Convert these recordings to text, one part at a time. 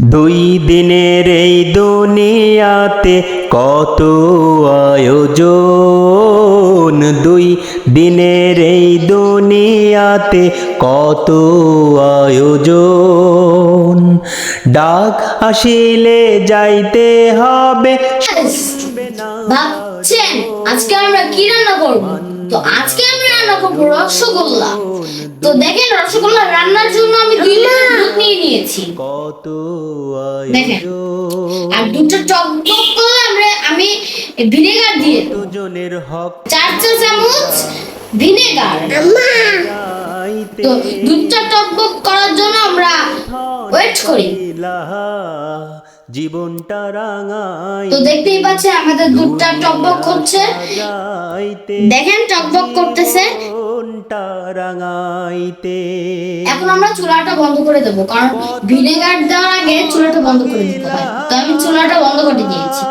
দুই দিনের এই দুনিয়াতে কত আয়োজন? দুই দিনের এই দুনিয়াতে কত আয়োজন? ডাক আসিলে যাইতে হবে। ভাবছেন আজকে আমরা কি রান্না করব? তো আজকে আমরা রান্না করব রসগোল্লা। তো দেখেন রসগোল্লা রান্নার জন্য আমি দুই কত দেখেন। আর টক আমরা আমি ভিনেগার দিয়ে হক চার চা চামচ ভিনেগার। তো দুধটা করার জন্য আমরা ওয়েট করি। জীবনটা রাঙাই। তো দেখতেই পাচ্ছেন আমাদের দুধটা টকবক করছে দেখেন টকবক করতেছে। রাঙাইতে এখন আমরা চুলাটা বন্ধ করে দেবো কারণ ভিনেগার দেওয়ার আগে চুলাটা বন্ধ করে দিতে হয়। তো আমি চুলাটা বন্ধ করে দিয়েছি।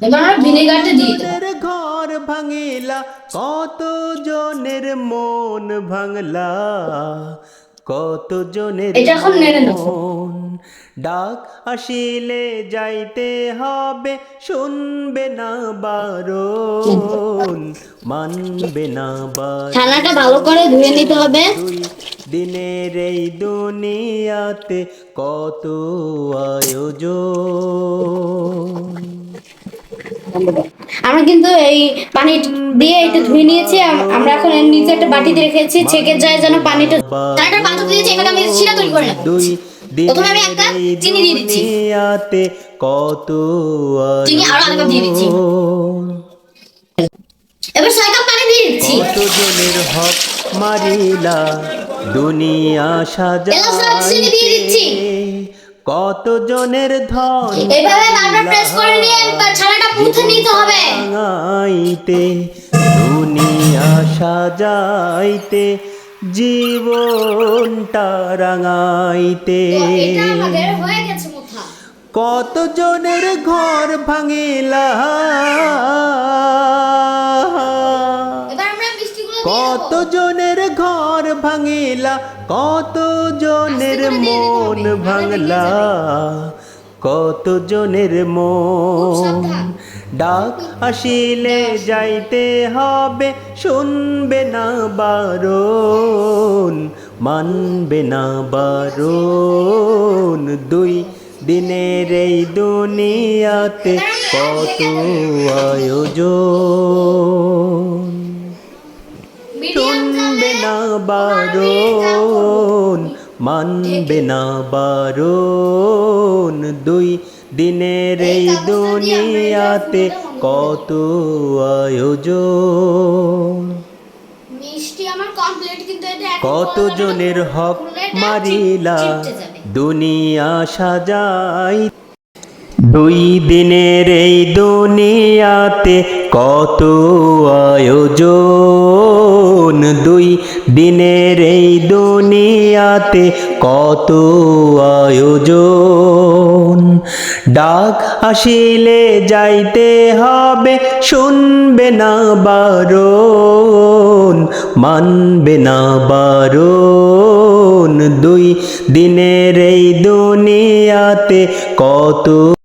এবার আমরা ভিনেগারটা দিয়ে দেবো। ঘর ভাঙিলা কত জনের মন ভাঙলা কত জনের এটা এখন নেড়ে নেব। মন। ডাক আসিলে যাইতে হবে শুনবে না বারণ। মানবে না ছানাটা ভালো করে ধুয়ে নিতে হবে। দিনের এই দুনিয়াতে কত আয়োজন। আমরা কিন্তু এই পানি দিয়ে এটা ধুয়ে নিয়েছি আমরা এখন এর নিচে একটা বাটিতে রেখেছি ছেঁকে যায় যেন পানিটা ছানাটা পাথর দিয়েছি এখানে আমি শিরা তৈরি করে দুই প্রথমে আমি একটা চিনি দিয়ে দিচ্ছি। কত চিনি আরও কাপ দিয়ে দিচ্ছি। এবার কাপ পানি দিয়ে দিচ্ছি। কত জনের হক মারিলা? দুনিয়া দিয়ে কত জনের ধন এইভাবে বারবার প্রেস করে নিয়ে ছানাটা নিতে হবে। রাঙাইতে দুনিয়া সাজাইতে জীবনটা রাঙাইতে। কত জনের ঘর ভাঙিলা? কত জনের ঘর ভাঙিলা কত জনের মন ভাঙলা কত জনের মন ডাক আসিলে যাইতে হবে শুনবে না বারণ মানবে না বারণ দুই দিনের এই দুনিয়াতে কত আয়োজন বারণ মানবে না বারণ দুই দিনের এই দুনিয়াতে কত আয়োজন। মিষ্টি আমার কমপ্লিট কিন্তু এটা এখন কত জনের হক মারিলা। দুনিয়া সাজাই। দুই দিনের এই দুনিয়াতে কত আয়োজন। দুই দিনের এই দুনিয়াতে কত আয়োজন। ডাক আসিলে যাইতে হবে, শুনবে না বারণ, মানবে না বারণ। দুই দিনের এই দুনিয়াতে কত